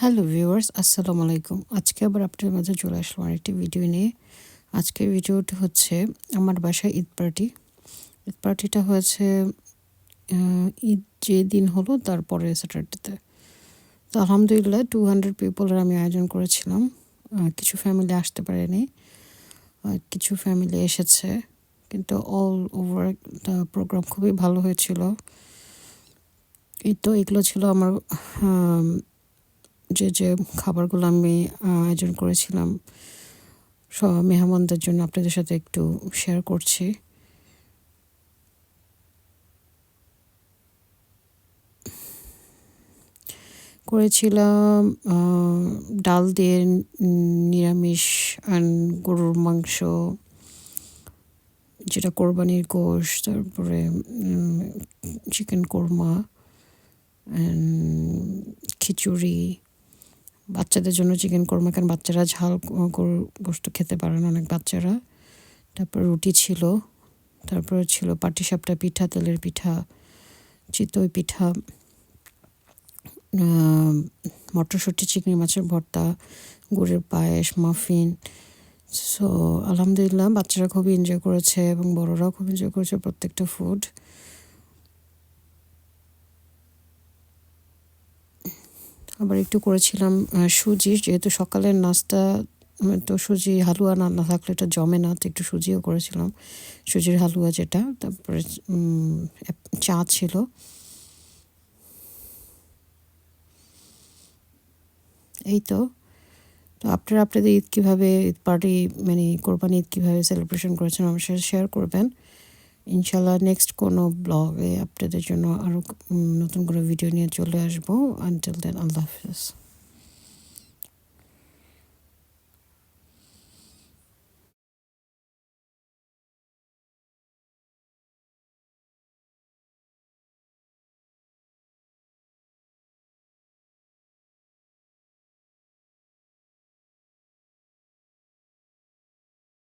Hello viewers আসসালামু আলাইকুম আজকে আবার আপনাদের মাঝে চলে আসলাম আরেকটি ভিডিও নিয়ে। আজকের ভিডিওটি হচ্ছে আমার বাসায় ঈদ পার্টি ঈদ পার্টিটা হয়েছে ঈদ যে দিন হলো তারপরে স্যাটারডেতে তো। আলহামদুলিল্লাহ টু হান্ড্রেড পিপলের আমি আয়োজন করেছিলাম। কিছু ফ্যামিলি আসতে পারেনি। কিছু ফ্যামিলি এসেছে। কিন্তু অল ওভার প্রোগ্রাম খুবই ভালো হয়েছিল। এই তো এগুলো ছিল আমার আম, যে যে খাবারগুলো আমি আয়োজন করেছিলাম সব মেহমানদের জন্য আপনাদের সাথে একটু শেয়ার করছি। করেছিলাম ডাল দিয়ে নিরামিষ অ্যান্ড গরুর মাংস, যেটা কোরবানির গোশ, তারপরে চিকেন কোরমা খিচুড়ি। বাচ্চাদের জন্য চিকেন কোরমা, কারণ বাচ্চারা ঝাল গোস্ত খেতে পারে না অনেক বাচ্চারা। তারপর রুটি ছিল, তারপরে ছিল পাটিসাপটা পিঠা, তেলের পিঠা, চিতই পিঠা মটরশুঁটি, চিংড়ি মাছের ভর্তা, গুড়ের পায়েস, মাফিন। সো, আলহামদুলিল্লাহ, বাচ্চারা খুবই এনজয় করেছে এবং বড়রাও খুব এনজয় করেছে প্রত্যেকটা ফুড আবার একটু করেছিলাম সুজি। যেহেতু সকালের নাস্তা তো সুজি, হালুয়া না না থাকলে এটা জমে না, তো একটু সুজিও করেছিলাম। সুজির হালুয়া যেটা, তারপরে চা ছিল। এই তো। তো আপনারা, আপনাদের ঈদ কীভাবে, ঈদ পার্টি মানে কোরবানি ঈদ কীভাবে সেলিব্রেশন করেছেন, আমার সাথে শেয়ার করবেন। ইনশাল্লাহ নেক্সট কোনো ব্লগে আপনাদের জন্য আরও নতুন করে ভিডিও নিয়ে চলে আসব। আনটিল দেন আল্লাহ হাফিজ।